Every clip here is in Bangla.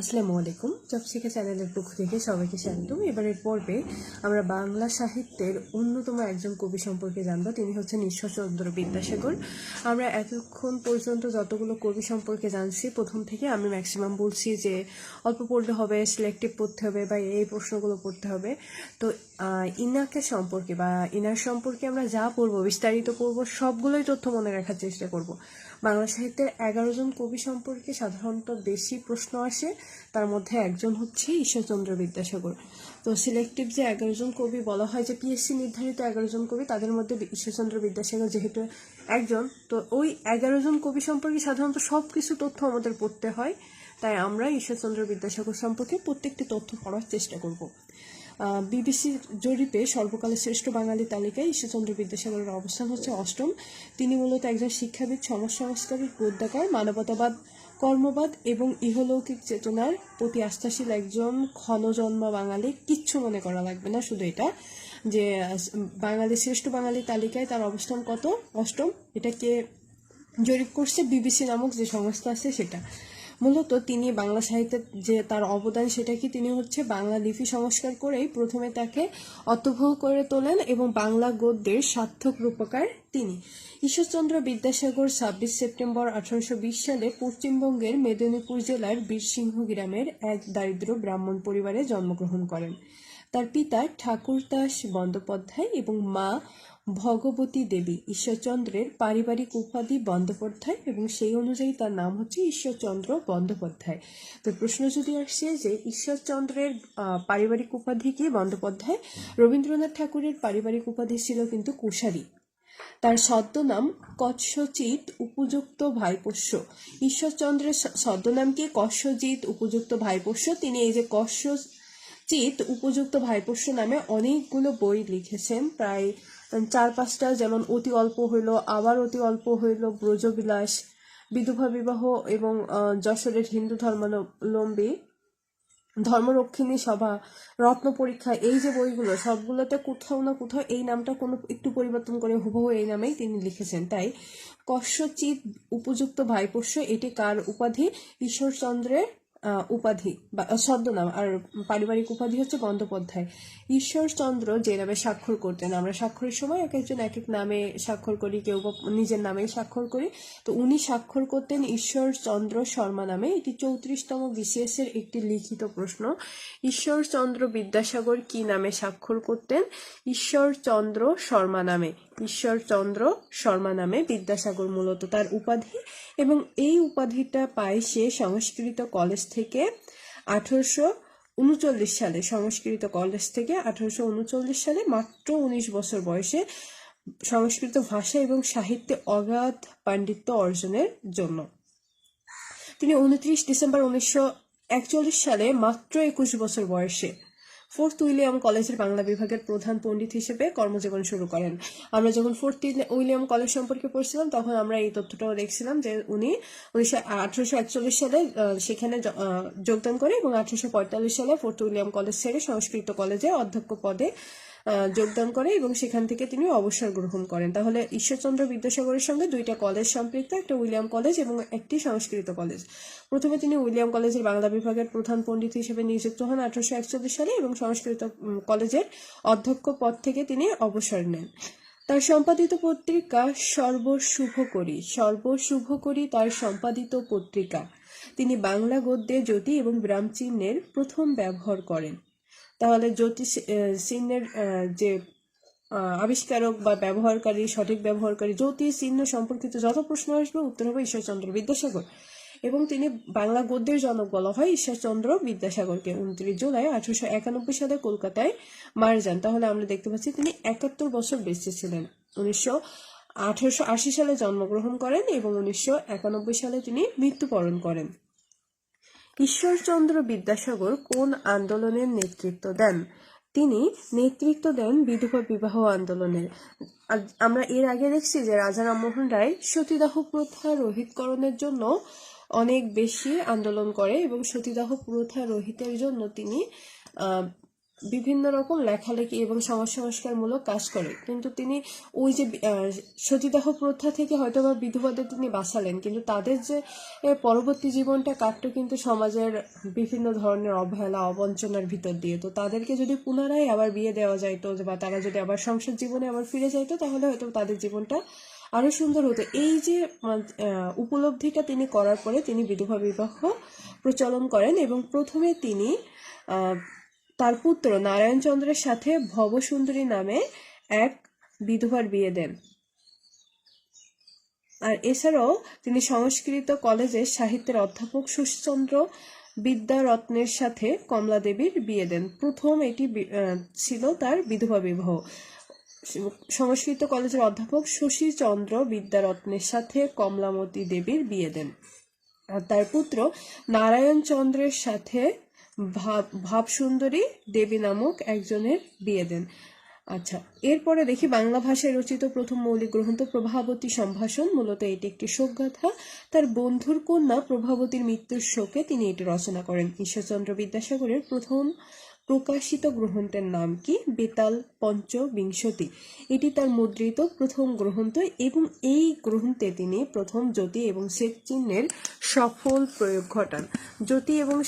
আসসালামু আলাইকুম। জবশিখা চ্যানেলের পক্ষ থেকে সবাইকে স্বাগতম। এবারের পর্বে আমরা বাংলা সাহিত্যের অন্যতম একজন কবি সম্পর্কে জানব। তিনি হচ্ছেন ঈশ্বরচন্দ্র বিদ্যাসাগর। আমরা এতক্ষণ পর্যন্ত যতগুলো কবি সম্পর্কে জানছি, প্রথম থেকে আমি ম্যাক্সিমাম বলছি যে, অল্প পড়লে হবে সিলেক্টিভ পড়তে হবে বা এই প্রশ্নগুলো পড়তে হবে। তো ইনাকে সম্পর্কে বা ইনার সম্পর্কে আমরা যা পড়ব, বিস্তারিত পড়ব, সবগুলোই তথ্য মনে রাখার চেষ্টা করব। বাংলা সাহিত্যের এগারো জন কবি সম্পর্কে সাধারণত বেশি প্রশ্ন আসে। তার মধ্যে একজন হচ্ছে ঈশ্বরচন্দ্র বিদ্যাসাগর। তো সিলেক্টিভ যে জন কবি বলা হয়, যে পিএসসি নির্ধারিত জন কবি, তাদের মধ্যে ঈশ্বরচন্দ্র বিদ্যাসাগর যেহেতু একজন, তো ওই জন কবি সম্পর্কে সাধারণত সব কিছু তথ্য আমাদের পড়তে হয়। তাই আমরা ঈশ্বরচন্দ্র বিদ্যাসাগর সম্পর্কে প্রত্যেকটি তথ্য পড়ার চেষ্টা করব। বিবিসির জরিপে সর্বকালের শ্রেষ্ঠ বাঙালি তালিকায় ঈশ্বরচন্দ্র বিদ্যাসাগরের অবস্থান হচ্ছে অষ্টম। তিনি মূলত একজন শিক্ষাবিদ, সমাজ সংস্কারক গদ্যাকার মানবতাবাদ কর্মবাদ এবং ইহলৌকিক চেতনার প্রতি আস্থাশীল একজন ক্ষণজন্মা বাঙালি কিচ্ছু মনে করা লাগবে না, শুধু এটা যে, বাঙালি, শ্রেষ্ঠ বাঙালি তালিকায় তার অবস্থান কত? অষ্টম। এটাকে জরিপ করছে, বিবিসি নামক যে সংস্থা আছে সেটা। মূলত তিনি বাংলা সাহিত্যের যে তার অবদান সেটা কি তিনি হচ্ছে বাংলা লিপি সংস্কার করেই প্রথমে তাকে অর্থবহ করে তোলেন এবং বাংলা গদ্যের সার্থক রূপকার তিনি। ঈশ্বরচন্দ্র বিদ্যাসাগর ছাব্বিশ সেপ্টেম্বর আঠারোশো বিশ সালে পশ্চিমবঙ্গের মেদিনীপুর জেলার বীরসিংহ গ্রামের এক দারিদ্র ব্রাহ্মণ পরিবারে জন্মগ্রহণ করেন। তার পিতা ঠাকুরদাস বন্দ্যোপাধ্যায় এবং মা ভগবতী দেবী ঈশ্বরচন্দ্রের পারিবারিক উপাধি বন্দ্যোপাধ্যায় এবং সেই অনুযায়ী তার নাম হচ্ছে ঈশ্বরচন্দ্র বন্দ্যোপাধ্যায়। তো প্রশ্ন যদি আসছে যে ঈশ্বরচন্দ্রের পারিবারিক উপাধি কি বন্দ্যোপাধ্যায়? রবীন্দ্রনাথ ঠাকুরের পারিবারিক উপাধি ছিল কিন্তু কুশারী। তার ছদ্মনাম কৎসচিত উপযুক্ত ভাইপোষ্য। ঈশ্বরচন্দ্রের ছদ্মনাম কি কস্যজিৎ উপযুক্ত ভাইপোষ্য? তিনি এই যে কস্যচিত উপযুক্ত ভাইপোষ্য নামে অনেকগুলো বই লিখেছেন। প্রায় চার পাঁচটা যেমন অতি অল্প হইল, আবার অতি অল্প হইল ব্রজবিলাস, বিধবা বিবাহ এবং যশোরের হিন্দু ধর্মাবলম্বী ধর্মরক্ষিণী সভা, রত্ন পরীক্ষা, এই যে বইগুলো, সবগুলোতে কোথাও না কোথাও এই নামটা কোনো একটু পরিবর্তন করে হুবহু এই নামেই তিনি লিখেছেন। তাই কস্যচিত উপযুক্ত ভাইপোষ্য, এটি কার উপাধি? ঈশ্বরচন্দ্রের উপাধি বা ছদ্মনাম আর পারিবারিক উপাধি হচ্ছে বন্দ্যোপাধ্যায় ঈশ্বরচন্দ্র যে নামে স্বাক্ষর করতেন, আমরা স্বাক্ষরের সময় এক একজন এক এক নামে স্বাক্ষর করি, কেউ বা নিজের নামেই স্বাক্ষর করি। তো উনি স্বাক্ষর করতেন ঈশ্বরচন্দ্র শর্মা নামে। এটি চৌত্রিশতম বিসিএস এর একটি লিখিত প্রশ্ন। ঈশ্বরচন্দ্র বিদ্যাসাগর কি নামে স্বাক্ষর করতেন? ঈশ্বরচন্দ্র শর্মা নামে। ঈশ্বরচন্দ্র শর্মা নামে বিদ্যাসাগর মূলত তার উপাধি এবং এই উপাধিটা পায় সে সংস্কৃত কলেজ থেকে আঠারোশো উনচল্লিশ সালে, সংস্কৃত কলেজ থেকে আঠারোশো উনচল্লিশ সালে মাত্র উনিশ বছর বয়সে সংস্কৃত ভাষা এবং সাহিত্যে অগাধ পাণ্ডিত্য অর্জনের জন্য। তিনি উনত্রিশ ডিসেম্বর উনিশশো একচল্লিশ সালে মাত্র একুশ বছর বয়সে ফোর্থ উইলিয়াম কলেজের বাংলা বিভাগের প্রধান পণ্ডিত হিসেবে কর্মজীবন শুরু করেন। আমরা যখন ফোর্থ উইলিয়াম কলেজ সম্পর্কে পড়ছিলাম, তখন আমরা এই তথ্যটাও দেখছিলাম যে উনি উনিশশো সালে সেখানে যোগদান করে এবং আঠারোশো পঁয়তাল্লিশ সালে ফোর্থ উইলিয়াম কলেজ ছেড়ে সংস্কৃত কলেজে অধ্যক্ষ পদে যোগদান করে এবং সেখান থেকে তিনি অবসর গ্রহণ করেন। তাহলে ঈশ্বরচন্দ্র বিদ্যাসাগরের সঙ্গে দুইটা কলেজ সম্পৃক্ত, একটা উইলিয়াম কলেজ এবং একটি সংস্কৃত কলেজ প্রথমে তিনি উইলিয়াম কলেজের বাংলা বিভাগের প্রধান পণ্ডিত হিসেবে নিযুক্ত হন আঠারোশো একচল্লিশ সালে এবং সংস্কৃত কলেজের অধ্যক্ষ পদ থেকে তিনি অবসর নেন। তার সম্পাদিত পত্রিকা সর্বশুভ করি সর্বশুভ করি তার সম্পাদিত পত্রিকা। তিনি বাংলা গদ্যে জ্যোতি এবং ব্রাহ্ম চিহ্নের প্রথম ব্যবহার করেন। তাহলে জ্যোতিষ চিহ্নের যে আবিষ্কারক বা ব্যবহারকারী, সঠিক ব্যবহারকারী জ্যোতি চিহ্ন সম্পর্কিত যত প্রশ্ন আসবে, উত্তর হবে ঈশ্বরচন্দ্র বিদ্যাসাগর। এবং তিনি বাংলা গদ্যের জনক বলা হয় ঈশ্বরচন্দ্র বিদ্যাসাগরকে। উনত্রিশ জুলাই আঠারোশো একানব্বই সালে কলকাতায় মারা যান। তাহলে আমরা দেখতে পাচ্ছি তিনি একাত্তর বছর বেঁচে ছিলেন। উনিশশো আঠারোশো আশি সালে জন্মগ্রহণ করেন এবং উনিশশো একানব্বই সালে তিনি মৃত্যুবরণ করেন। ঈশ্বরচন্দ্র বিদ্যাসাগর কোন আন্দোলনের নেতৃত্ব দেন? তিনি নেতৃত্ব দেন বিধবা বিবাহ আন্দোলনের। আমরা এর আগে দেখছি যে রাজা রামমোহন রায় সতীদাহ প্রথা রোহিতকরণের জন্য অনেক বেশি আন্দোলন করে এবং সতীদাহ প্রথা রোহিতের জন্য তিনি বিভিন্ন রকম লেখালেখি এবং সমাজ সংস্কারমূলক কাজ করে। কিন্তু তিনি ওই যে সতীদাহ প্রথা থেকে হয়তো বা বিধবাদের তিনি বাঁচালেন, কিন্তু তাদের যে পরবর্তী জীবনটা কাটতো কিন্তু সমাজের বিভিন্ন ধরনের অবহেলা, অবঞ্চনার ভিতর দিয়ে। তো তাদেরকে যদি পুনরায় আবার বিয়ে দেওয়া যাইতো, বা তারা যদি আবার সংসার জীবনে আবার ফিরে যাইতো, তাহলে হয়তো তাদের জীবনটা আরও সুন্দর হতো। এই যে উপলব্ধিটা তিনি করার পরে তিনি বিধবা বিবাহ প্রচলন করেন এবং প্রথমে তিনি তার পুত্র নারায়ণ চন্দ্রের সাথে ভবসুন্দরী নামে এক বিধবার বিয়ে দেন। আর এছাড়াও তিনি সংস্কৃত কলেজের সাহিত্যের অধ্যাপক সুশীচন্দ্র বিদ্যারত্নের সাথে কমলা দেবীর বিয়ে দেন। প্রথম এটি ছিল তার বিধবা বিবাহ। সংস্কৃত কলেজের অধ্যাপক শশীচন্দ্র বিদ্যারত্নের সাথে কমলামতী দেবীর বিয়ে দেন। আর তার পুত্র নারায়ণ চন্দ্রের সাথে ভাব, ভাবসুন্দরী দেবী নামক একজনের বিয়ে দেন। আচ্ছা এরপরে দেখি বাংলা ভাষায় রচিত প্রথম মৌলিক গ্রন্থ প্রভাবতী সম্ভাষণ, মূলত এটি একটি শোকগাথা। তার বন্ধুর কন্যা প্রভাবতীর মৃত্যুর শোকে তিনি এটি রচনা করেন। ঈশ্বরচন্দ্র বিদ্যাসাগরের প্রথম প্রকাশিত গ্রন্থের নাম কি? বেতাল পঞ্চবিংশতি। এটি তার মুদ্রিত প্রথম গ্রন্থ এবং এই গ্রন্থে তিনি প্রথম জ্যোতি এবং চিহ্নের সফল প্রয়োগ ঘটান। জ্যোতি এবং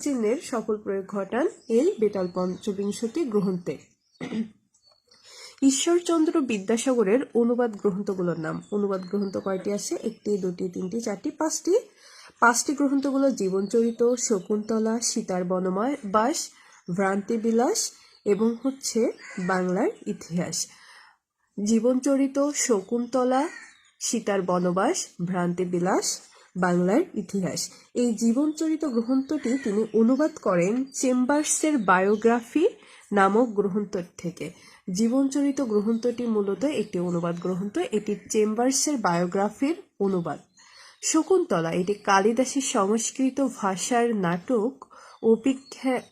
চিহ্নের সফল প্রয়োগ ঘটান এই বেতাল পঞ্চবিংশতি গ্রন্থে। ঈশ্বরচন্দ্র বিদ্যাসাগরের অনুবাদ গ্রন্থগুলোর নাম। অনুবাদ গ্রন্থ কয়টি আছে একটি, দুটি, তিনটি, চারটি, পাঁচটি। পাঁচটি গ্রন্থগুলো জীবনচরিত, শকুন্তলা, সীতার বনময় বাস ভ্রান্তিবিলাস এবং হচ্ছে বাংলার ইতিহাস। জীবনচরিত শকুন্তলা, সীতার বনবাস, ভ্রান্তিবিলাস, বাংলার ইতিহাস। এই জীবনচরিত গ্রন্থটি তিনি অনুবাদ করেন চেম্বার্সের বায়োগ্রাফি নামক গ্রন্থ থেকে। জীবনচরিত গ্রন্থটি মূলত একটি অনুবাদ গ্রন্থ, এটি চেম্বার্সের বায়োগ্রাফির অনুবাদ। শকুন্তলা, এটি কালিদাসের সংস্কৃত ভাষার নাটক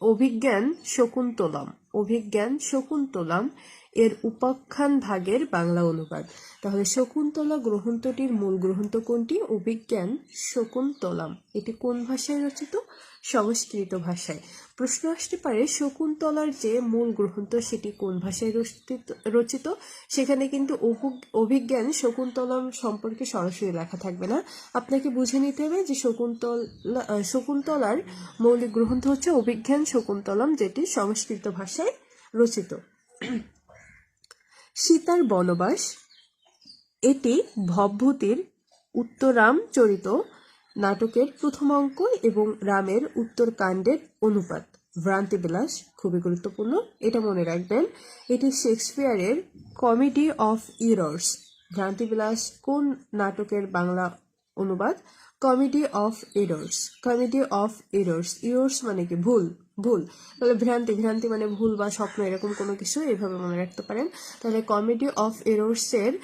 অভিজ্ঞান শকুন্তলম অভিজ্ঞান শকুন্তলম এর উপাখ্যান ভাগের বাংলা অনুবাদ। তাহলে শকুন্তলা গ্রন্থটির মূল গ্রন্থ কোনটি? অভিজ্ঞান শকুন্তলম। এটি কোন ভাষায় রচিত? সংস্কৃত ভাষায়। প্রশ্ন আসতে পারে, শকুন্তলার যে মূল গ্রন্থ সেটি কোন ভাষায় রচিত- সেখানে কিন্তু অভু- অভিজ্ঞান শকুন্তলম সম্পর্কে সরাসরি লেখা থাকবে না। আপনাকে বুঝে নিতে হবে যে শকুন্তলা শকুন্তলার মৌলিক গ্রন্থ হচ্ছে অভিজ্ঞান শকুন্তলম, যেটি সংস্কৃত ভাষায় রচিত। সীতার বনবাস, এটি ভবভূতির উত্তরাম চরিত নাটকের প্রথম অঙ্ক এবং রামের উত্তরকাণ্ডের অনুপাত। ভ্রান্তি বিলাস খুবই গুরুত্বপূর্ণ, এটা মনে রাখবেন, এটি শেক্সপিয়ারের কমেডি অফ ইরর্স। ভ্রান্তিবিলাস কোন নাটকের বাংলা অনুবাদ? Comedy of errors comedy of errors errors মানে কি? ভুল। ভুল। তাহলে ভ্রান্তি ভ্রান্তি মানে ভুল বা স্বপ্ন এরকম কোনো কিছু এভাবে মনে রাখতে পারেন। তাহলে কমেডি অফ এরর্স এর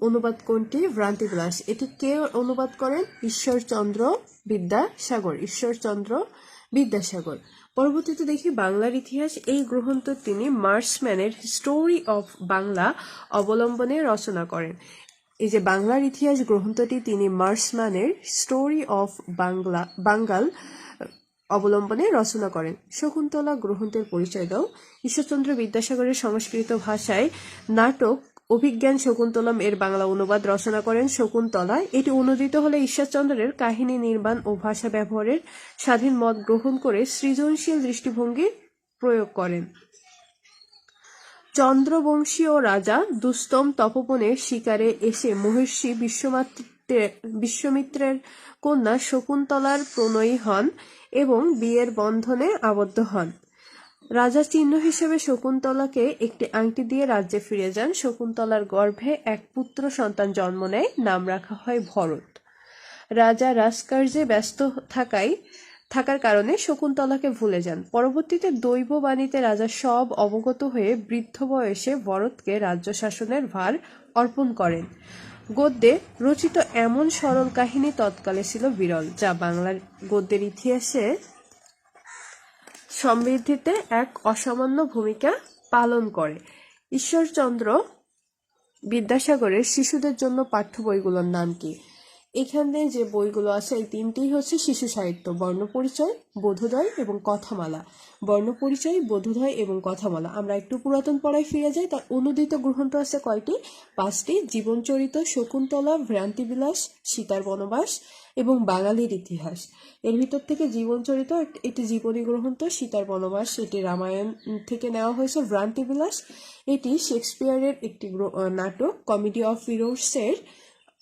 অনুবাদ কোনটি? ভ্রান্তি বিলাস। এটি কে অনুবাদ করেন? ঈশ্বরচন্দ্র বিদ্যাসাগর। ঈশ্বরচন্দ্র বিদ্যাসাগর। পরবর্তীতে দেখি বাংলার ইতিহাস। এই গ্রন্থ তিনি মার্সম্যানের স্টোরি অফ বাংলা অবলম্বনে রচনা করেন। এই যে বাংলার ইতিহাস গ্রন্থটি তিনি মার্সম্যানের স্টোরি অফ বাংলা, বাঙ্গাল অবলম্বনে রচনা করেন। শকুন্তলা গ্রন্থের পরিচয় দাও। ঈশ্বরচন্দ্র বিদ্যাসাগরের সংস্কৃত ভাষায় নাটক, অভিজ্ঞান শকুন্তলম এর বাংলা অনুবাদ রচনা করেন শকুন্তলা। এটি অনুদিত হলে ঈশ্বরচন্দ্রের কাহিনী নির্মাণ ও ভাষা ব্যবহারের স্বাধীন মত গ্রহণ করে সৃজনশীল দৃষ্টিভঙ্গি প্রয়োগ করেন। চন্দ্রবংশীয় রাজা দুস্তম তপবনের শিকারে এসে মহর্ষি বিশ্বমাত্রে- বিশ্বমিত্রের কন্যা শকুন্তলার প্রণয়ী হন এবং বিয়ের বন্ধনে আবদ্ধ হন। রাজা চিহ্ন হিসেবে শকুন্তলাকে একটি আংটি দিয়ে রাজ্যে ফিরে যান। শকুন্তলার গর্ভে এক পুত্র সন্তান জন্ম নেয়, নাম রাখা হয় ভরত। রাজা রাজকার্যে ব্যস্ত থাকায়, থাকার কারণে শকুন্তলাকে ভুলে যান। পরবর্তীতে দৈব বাণীতে রাজা সব অবগত হয়ে বৃদ্ধ বয়সে ভরতকে রাজ্য শাসনের ভার অর্পণ করেন। গদ্যে রচিত এমন সরল কাহিনী তৎকালে ছিল বিরল, যা বাংলার গদ্যের ইতিহাসে সমৃদ্ধিতে এক অসামান্য ভূমিকা পালন করে। ঈশ্বরচন্দ্র বিদ্যাসাগরের শিশুদের জন্য পাঠ্য বইগুলোর নাম কি? এখানে যে বইগুলো আছে, এই তিনটি হচ্ছে শিশু সাহিত্য, বর্ণপরিচয়, বোধোদয় এবং কথামালা। বর্ণপরিচয়, বোধোদয় এবং কথামালা। আমরা একটু পুরাতন পড়ায় ফিরে যাই। তার অনুদিত গ্রন্থ আছে কয়টি? পাঁচটি। জীবনচরিত, শকুন্তলা, ভ্রান্তিবিলাস, সীতার বনবাস এবং বাঙালির ইতিহাস। এর ভিতর থেকে জীবনচরিত একটি জীবনী গ্রন্থ, সীতার বনবাস, এটি রামায়ণ থেকে নেওয়া হয়েছে, ভ্রান্তিবিলাস। এটি শেক্সপিয়ারের একটি নাটক, কমেডি অফ হিরোসের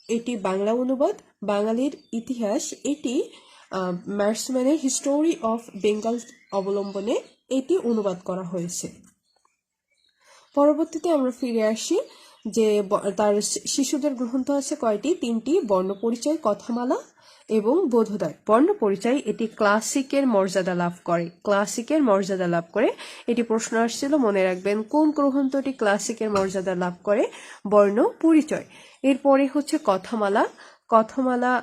এটি বাংলা অনুবাদ, বাঙালির ইতিহাস, এটি ম্যাটসম্যানের হিস্টোরি অফ বেঙ্গল অবলম্বনে এটি অনুবাদ করা হয়েছে। পরবর্তীতে আমরা ফিরে আসি যে তার শিশুদের গ্রন্থ আছে কয়টি? তিনটি, বর্ণপরিচয়, কথামালা এবং বোধোদয়। বর্ণপরিচয় এটি ক্লাসিকের মর্যাদা লাভ করে। ক্লাসিকের মর্যাদা লাভ করে। এটি প্রশ্ন আসছিল, মনে রাখবেন, কোন গ্রন্থটি ক্লাসিকের মর্যাদা লাভ করে? বর্ণ পরিচয় এরপরে হচ্ছে কথামালা কথামালা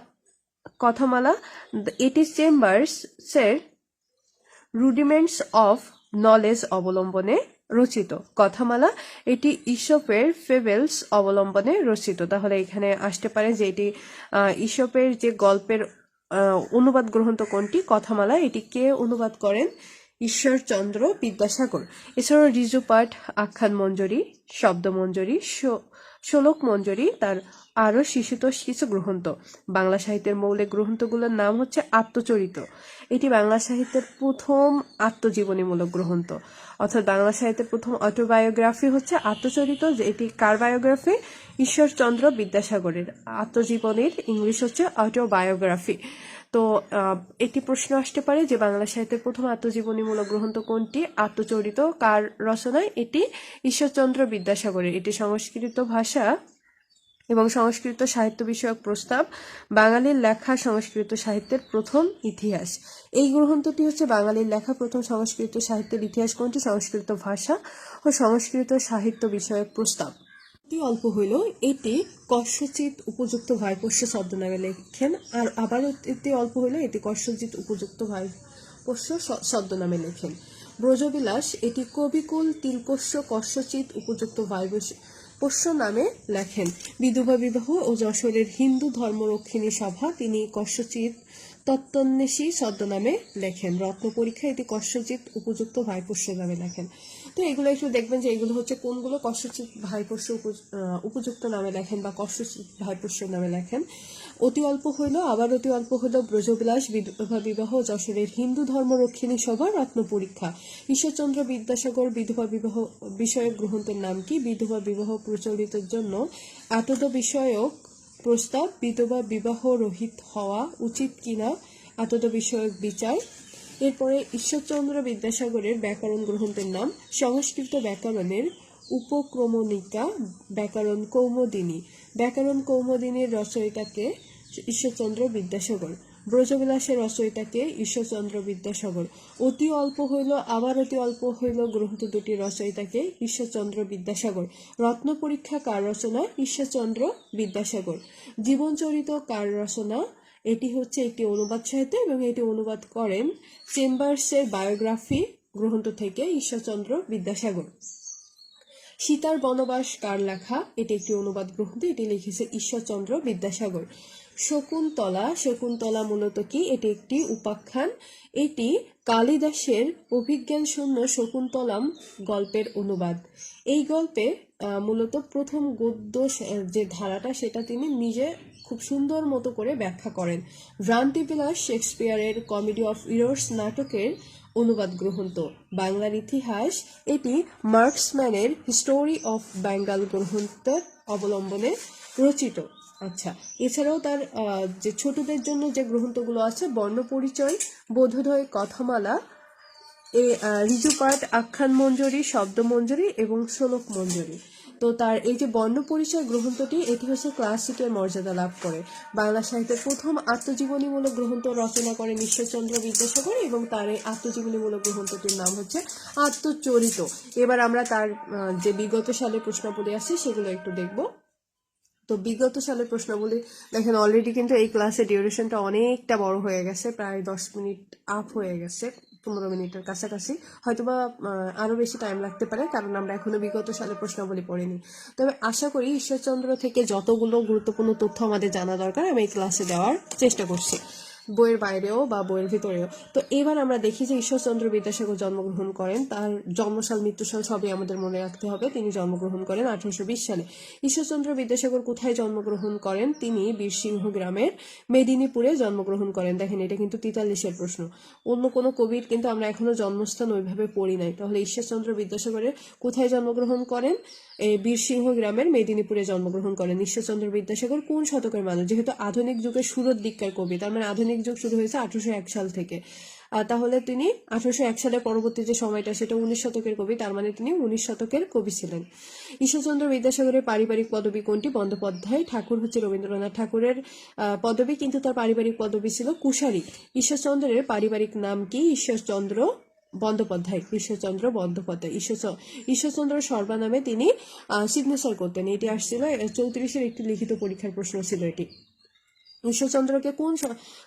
কথামালা এটি চেম্বার্সের রুডিমেন্টস অফ নলেজ অবলম্বনে রচিত। কথামালা, এটি ইসপের ফেবেলস অবলম্বনে রচিত। তাহলে এখানে আসতে পারে যে এটি ইসপের যে গল্পের অনুবাদ গ্রন্থ কোনটি, কথামালা, এটি কে অনুবাদ করেন? ঈশ্বরচন্দ্র বিদ্যাসাগর। এছাড়াও ঋজুপাঠ আখ্যান মঞ্জুরি শব্দ মঞ্জরি শোলক মঞ্জরি তার আরও শিশুতোষ কিছু গ্রন্থ। বাংলা সাহিত্যের মৌলিক গ্রন্থগুলোর নাম হচ্ছে আত্মচরিত। এটি বাংলা সাহিত্যের প্রথম আত্মজীবনীমূলক গ্রন্থ। অর্থাৎ বাংলা সাহিত্যের প্রথম অটোবায়োগ্রাফি হচ্ছে আত্মচরিত, যে এটি কার বায়োগ্রাফি ঈশ্বরচন্দ্র বিদ্যাসাগরের। আত্মজীবনীর ইংলিশ হচ্ছে অটোবায়োগ্রাফি তো একটি প্রশ্ন আসতে পারে যে বাংলা সাহিত্যের প্রথম আত্মজীবনীমূলক গ্রন্থ কোনটি? আত্মচরিত, কার রচনায়? এটি ঈশ্বরচন্দ্র বিদ্যাসাগরের। এটি সংস্কৃত ভাষা এবং সংস্কৃত সাহিত্য বিষয়ক প্রস্তাব। বাঙালির লেখা সংস্কৃত সাহিত্যের প্রথম ইতিহাস। এই গ্রন্থটি হচ্ছে বাঙালির লেখা প্রথম সংস্কৃত সাহিত্যের ইতিহাস কোনটি? সংস্কৃত ভাষা ও সংস্কৃত সাহিত্য বিষয়ক প্রস্তাব। অতি অল্প হইল এটি কস্যচিত উপযুক্ত ভাইপোষ্য ছদ্মনামে লেখেন, আর আবার এটি অল্প হইল এটি কস্যচিত উপযুক্ত ভাইপোষ্য ছ- ছদ্মনামে লেখেন। ব্রজবিলাস, এটি কবিকুল তিলকস্য কস্যচিত উপযুক্ত ভাইপোষ্য পোষ্য নামে লেখেন। বিধবা বিবাহ ও যশোরের হিন্দু ধর্মরক্ষিণী সভা তিনি কস্যচিত তত্ত্বন্বেষী ছদ্মনামে লেখেন। রত্ন পরীক্ষা এটি কস্যচিত উপযুক্ত ভাইপোষ্য নামে লেখেন। তো এগুলো একটু দেখবেন যে এগুলো হচ্ছে কোনগুলো কস্যচিত ভাইপোষ্য উপ- উপযুক্ত নামে লেখেন বা কস্যচিত ভাইপোষ্য নামে লেখেন। অতি অল্প হইল, আবার অতি অল্প হইল ব্রজবিলাস বিধবা বিবাহ, যশোরের হিন্দু ধর্মরক্ষিণী সভা রত্ন পরীক্ষা। ঈশ্বরচন্দ্র বিদ্যাসাগর বিধবা বিবাহ বিষয়ক গ্রন্থের নাম কি? বিধবা বিবাহ প্রচলিতের জন্য আতদ বিষয়ক প্রস্তাব, বিধবা বিবাহ রহিত হওয়া উচিত কিনা? আতদ বিষয়ক বিচার এরপরে ঈশ্বরচন্দ্র বিদ্যাসাগরের ব্যাকরণ গ্রন্থের নাম, সংস্কৃত ব্যাকরণের উপক্রমণিকা ব্যাকরণ কৌমদিনী। ব্যাকরণ কৌমদিনীর রচয়িতাকে ঈশ্বরচন্দ্র বিদ্যাসাগর, ব্রজবিলাসের রচয়িতাকে ঈশ্বরচন্দ্র বিদ্যাসাগর। অতি অল্প হইল, আবার অতি অল্প হইল গ্রন্থ দুটি রচয়িতাকে ঈশ্বরচন্দ্র বিদ্যাসাগর। রত্ন পরীক্ষা কার রচনা? ঈশ্বরচন্দ্র বিদ্যাসাগর। জীবনচরিত কার রচনা? এটি হচ্ছে একটি অনুবাদ সাহিত্য এবং এটি অনুবাদ করেন চেম্বার্সের বায়োগ্রাফি গ্রন্থ থেকে ঈশ্বরচন্দ্র বিদ্যাসাগর। সীতার বনবাস কার লেখা? এটি একটি অনুবাদ গ্রন্থ, এটি লিখেছে ঈশ্বরচন্দ্র বিদ্যাসাগর। শকুন্তলা শকুন্তলা মূলত কি? এটি একটি উপাখ্যান। এটি কালিদাসের অভিজ্ঞান শূন্য শকুন্তলাম গল্পের অনুবাদ। এই গল্পে মূলত প্রথম গদ্য যে ধারাটা, সেটা তিনি নিজে খুব সুন্দর মতো করে ব্যাখ্যা করেন। ভ্রান্তিবিলাস শেক্সপিয়ারের কমেডি অফ ইরোর্স নাটকের অনুবাদ গ্রন্থ। বাংলার ইতিহাস এটি মার্কসম্যানের হিস্টোরি অফ বেঙ্গল গ্রন্থের অবলম্বনে রচিত। আচ্ছা এছাড়াও তার যে ছোটদের জন্য যে গ্রন্থগুলো আছে বর্ণপরিচয় বোধোদয় কথামালা এ আহ, ঋজুপাঠ আখ্যান মঞ্জুরি শব্দ মঞ্জরি এবং শ্লোক মঞ্জরি তো তার এই যে বর্ণ পরিচয় গ্রন্থটি এটি হচ্ছে ক্লাসিকের মর্যাদা লাভ করে। বাংলা সাহিত্যের প্রথম আত্মজীবনীমূলক গ্রন্থ রচনা করেন ঈশ্বরচন্দ্র বিদ্যাসাগর এবং তার এই আত্মজীবনীমূলক গ্রন্থটির নাম হচ্ছে আত্মচরিত। এবার আমরা তার যে বিগত সালের প্রশ্নাবলী আছে সেগুলো একটু দেখব। তো বিগত সালের প্রশ্নাবলী, দেখেন অলরেডি কিন্তু এই ক্লাসের ডিউরেশনটা অনেকটা বড় হয়ে গেছে, প্রায় দশ মিনিট আপ হয়ে গেছে। পনেরো মিনিটের কাছাকাছি। হয়তোবা আরও আরও বেশি টাইম লাগতে পারে, কারণ আমরা এখনও বিগত সালে প্রশ্নাবলী পড়িনি। তবে আশা করি ঈশ্বরচন্দ্র থেকে যতগুলো গুরুত্বপূর্ণ তথ্য আমাদের জানা দরকার, আমি এই ক্লাসে দেওয়ার চেষ্টা করছি। বইয়ের বাইরেও বা বইয়ের ভিতরেও। তো এবার আমরা দেখি যে ঈশ্বরচন্দ্র বিদ্যাসাগর জন্মগ্রহণ করেন। তার জন্মসাল, মৃত্যুসাল সবই আমাদের মনে রাখতে হবে। তিনি জন্মগ্রহণ করেন আঠারোশো বিশ সালে। ঈশ্বরচন্দ্র বিদ্যাসাগর কোথায় জন্মগ্রহণ করেন? তিনি বীরসিংহ গ্রামের মেদিনীপুরে জন্মগ্রহণ করেন। দেখেন, এটা কিন্তু তেতাল্লিশের প্রশ্ন। অন্য কোনো কবির কিন্তু আমরা এখনও জন্মস্থান ওইভাবে পড়ি নাই। তাহলে ঈশ্বরচন্দ্র বিদ্যাসাগরের কোথায় জন্মগ্রহণ করেন? এই বীরসিংহ গ্রামের মেদিনীপুরে জন্মগ্রহণ করেন। ঈশ্বরচন্দ্র বিদ্যাসাগর কোন শতকের মানুষ? যেহেতু আধুনিক যুগের শুরুর দিককার কবি। তার মানে আধুনিক যুগ শুরু হয়েছে আঠারোশো এক সাল থেকে। তাহলে তিনি আঠারোশো এক সালের পরবর্তী যে সময়টা, সেটা উনিশ শতকের কবি, তার মানে তিনি উনিশ শতকের কবি ছিলেন। ঈশ্বরচন্দ্র বিদ্যাসাগরের পারিবারিক পদবী কোনটি? বন্দ্যোপাধ্যায়, ঠাকুর হচ্ছে রবীন্দ্রনাথ ঠাকুরের পদবী, কিন্তু তার পারিবারিক পদবী ছিল কুশারী। ঈশ্বরচন্দ্রের পারিবারিক নাম কি? ঈশ্বরচন্দ্র বন্দ্যোপাধ্যায় ঈশ্বরচন্দ্র বন্দ্যোপাধ্যায়। ঈশ্বর, ঈশ্বরচন্দ্র সর্বানামে তিনি সিগনেচার করতেন। এটি আসছিল চৌত্রিশের একটি লিখিত পরীক্ষার প্রশ্ন ছিল এটি। ঈশ্বরচন্দ্রকে কোন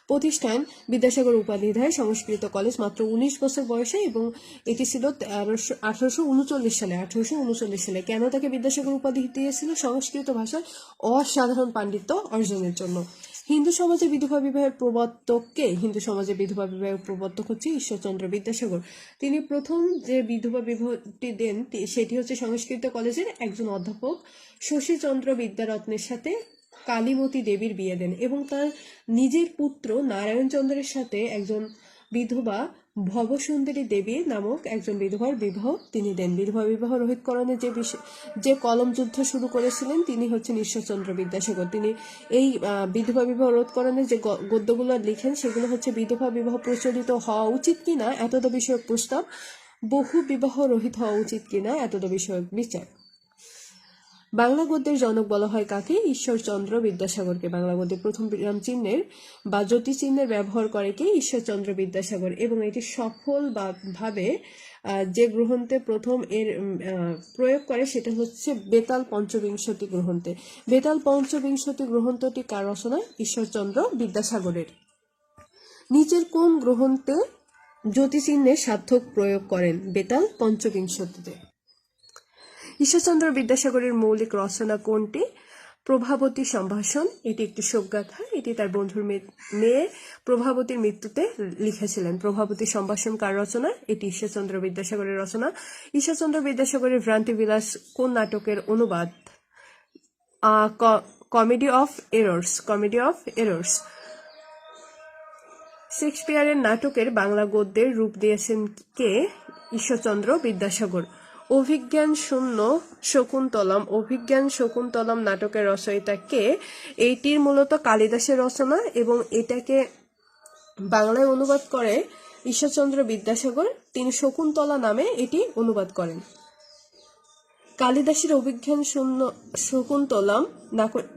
প্রতিষ্ঠান বিদ্যাসাগর উপাধি দেয় সংস্কৃত কলেজ মাত্র উনিশ বছর বয়সে এবং এটি ছিল তেরোশো, আঠারোশো উনচল্লিশ সালে, আঠারোশো উনচল্লিশ সালে। কেন তাকে বিদ্যাসাগর উপাধি দিয়েছিল? সংস্কৃত ভাষায় অসাধারণ পাণ্ডিত্য অর্জনের জন্য। হিন্দু সমাজে বিধবা বিবাহের প্রবর্তককে, হিন্দু সমাজে বিধবা বিবাহের প্রবর্তক হচ্ছে ঈশ্বরচন্দ্র বিদ্যাসাগর। তিনি প্রথম যে বিধবা বিবাহটি দেন সেটি হচ্ছে সংস্কৃত কলেজের একজন অধ্যাপক শশীচন্দ্র বিদ্যারত্নের সাথে কালীমতী দেবীর বিয়ে দেন এবং তার নিজের পুত্র নারায়ণচন্দ্রের সাথে একজন বিধবা ভবসুন্দরী দেবী নামক একজন বিধবার বিবাহ তিনি দেন। বিধবা বিবাহ রোহিতকরণে যে যে কলম যুদ্ধ শুরু করেছিলেন, তিনি হচ্ছেন ঈশ্বরচন্দ্র বিদ্যাসাগর। তিনি এই বিধবা বিবাহ রোধকরণের যে গদ্যগুলো লিখেন, সেগুলো হচ্ছে বিধবা বিবাহ প্রচলিত হওয়া উচিত কিনা এতদ বিষয়ক প্রস্তাব, বহু বিবাহ রহিত হওয়া উচিত কিনা এতদ বিষয়ক বিচার। বাংলা গদ্যের জনক বলা হয় কাকে? ঈশ্বরচন্দ্র বিদ্যাসাগরকে। বাংলা গদ্যের প্রথম বিরাম চিহ্নের বা জ্যোতি চিহ্নের ব্যবহার করে কে? ঈশ্বরচন্দ্র বিদ্যাসাগর। এবং এটি সফল ভাবে যে গ্রন্থে প্রথম এর প্রয়োগ করে সেটা হচ্ছে বেতাল পঞ্চবিংশতি গ্রন্থে। বেতাল পঞ্চবিংশতি গ্রন্থটি কার রচনা ঈশ্বরচন্দ্র বিদ্যাসাগরের। নিচের কোন গ্রন্থে জ্যোতিচিহ্নের সার্থক প্রয়োগ করেন বেতাল পঞ্চবিংশতিতে? ঈশ্বরচন্দ্র বিদ্যাসাগরের মৌলিক রচনা কোনটি? প্রভাবতী সম্ভাষণ, এটি একটি শোকগাথা, এটি তার বন্ধুর মেয়ে প্রভাবতীর মৃত্যুতে লিখেছিলেন। প্রভাবতী সম্ভাষণ কার রচনা? এটি ঈশ্বরচন্দ্র বিদ্যাসাগরের রচনা। ঈশ্বরচন্দ্র বিদ্যাসাগরের ভ্রান্তিবিলাস কোন নাটকের অনুবাদ? Comedy of errors, comedy of errors. শেক্সপিয়ারের নাটকের বাংলা গদ্যের রূপ দিয়েছেন কে? ঈশ্বরচন্দ্র বিদ্যাসাগর। অভিজ্ঞান শূন্য শকুন্তলম। অভিজ্ঞান শকুন্তলম নাটকের রচয়িতা কে? এইটির মূলত কালিদাসের রচনা এবং এটাকে বাংলায় অনুবাদ করে ঈশ্বরচন্দ্র বিদ্যাসাগর। তিনি শকুন্তলা নামে এটি অনুবাদ করেন। কালিদাসের অভিজ্ঞান শূন্য, শকুন্তলম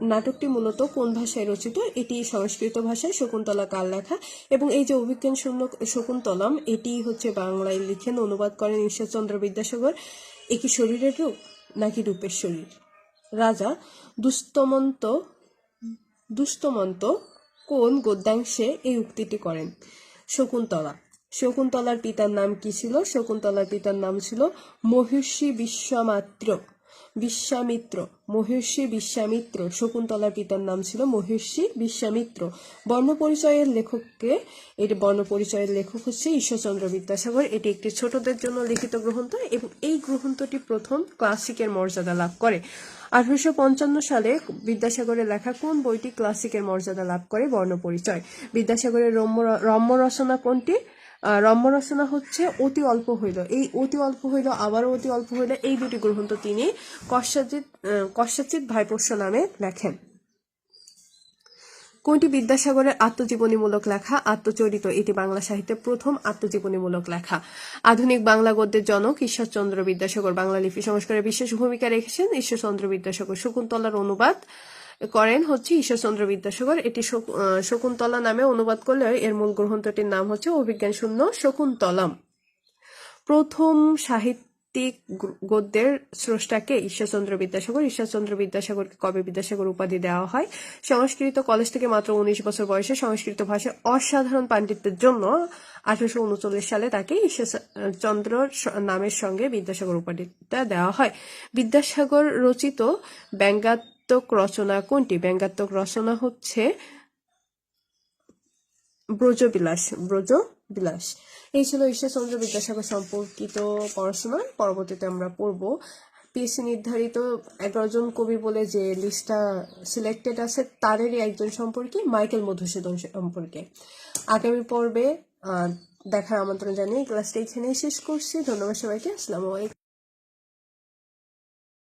নাটকটি মূলত কোন ভাষায় রচিত? এটি সংস্কৃত ভাষায় শকুন্তলা কাল লেখা? এবং এই যে অভিজ্ঞান শূন্য, শকুন্তলম, এটি হচ্ছে বাংলায় লিখেন, অনুবাদ করেন ঈশ্বরচন্দ্র বিদ্যাসাগর। এ কি শরীরের রূপ নাকি রূপের শরীর? রাজা, দুস্তমন্ত দুস্তমন্ত কোন গদ্যাংশে এই উক্তিটি করেন? শকুন্তলা। শকুন্তলার পিতার নাম কি ছিল? শকুন্তলার পিতার নাম ছিল মহিষী বিশ্বামাত্র, বিশ্বামিত্র, মহিষী বিশ্বামিত্র। শকুন্তলার পিতার নাম ছিল মহিষী বিশ্বামিত্র। বর্ণপরিচয়ের লেখককে এটি বর্ণপরিচয়ের লেখক হচ্ছে ঈশ্বরচন্দ্র বিদ্যাসাগর। এটি একটি ছোটদের জন্য লিখিত গ্রন্থ এবং এই গ্রন্থটি প্রথম ক্লাসিকের মর্যাদা লাভ করে। আঠারোশো পঞ্চান্ন সালে বিদ্যাসাগরের লেখা কোন বইটি ক্লাসিকের মর্যাদা লাভ করে? বর্ণপরিচয়। বিদ্যাসাগরের রম্য রম্য রচনা কোনটি? রম্য রচনা হচ্ছে অতি অল্প হইল। এই অতি অল্প হইল আবারও অতি অল্প হইল এই দুটি গ্রন্থ তিনি কষ্টাচিত আহ, কষ্টাচিত ভাইপোষ্য নামে লেখেন। কোনটি বিদ্যাসাগরের আত্মজীবনীমূলক লেখা? আত্মচরিত এটি বাংলা সাহিত্যের প্রথম আত্মজীবনীমূলক লেখা। আধুনিক বাংলা গদ্যের জনক ঈশ্বরচন্দ্র বিদ্যাসাগর বাংলা লিপি সংস্কারে বিশেষ ভূমিকা রেখেছেন ঈশ্বরচন্দ্র বিদ্যাসাগর শকুন্তলার অনুবাদ করেন হচ্ছে ঈশ্বরচন্দ্র বিদ্যাসাগর। এটি শক- শকুন্তলা নামে অনুবাদ করলে এর মূল গ্রন্থটির নাম হচ্ছে অভিজ্ঞান শূন্য শকুন্তলম। প্রথম সাহিত্য সাহিত্যিক গদ্যের স্রষ্টাকে ঈশ্বরচন্দ্র বিদ্যাসাগর, ঈশ্বরচন্দ্র বিদ্যাসাগরকে কবি বিদ্যাসাগর উপাধি দেওয়া হয়? সংস্কৃত কলেজ থেকে মাত্র উনিশ বছর বয়সে সংস্কৃত ভাষায় অসাধারণ পাণ্ডিত্যের জন্য আঠারোশো উনচল্লিশ সালে তাকে ঈশ্বরচন্দ্র নামের সঙ্গে বিদ্যাসাগর উপাধিটা দেওয়া হয়। বিদ্যাসাগর রচিত ব্যঙ্গাত্মক রচনা কোনটি? ব্যঙ্গাত্মক রচনা হচ্ছে ব্রজবিলাস ব্রজবিলাস। এই ছিল ঈশ্বরচন্দ্র বিদ্যাসাগর সম্পর্কিত পড়াশোনা পরবর্তীতে আমরা পড়ব পিএসসি নির্ধারিত এগারো জন কবি বলে যে লিস্টটা সিলেক্টেড আছে, তাদেরই একজন সম্পর্কে, মাইকেল মধুসূদন সম্পর্কে। আগামী পর্বে দেখার আমন্ত্রণ জানিয়ে ক্লাসটা এখানেই শেষ করছি। ধন্যবাদ সবাইকে। আসসালামু আলাইকুম।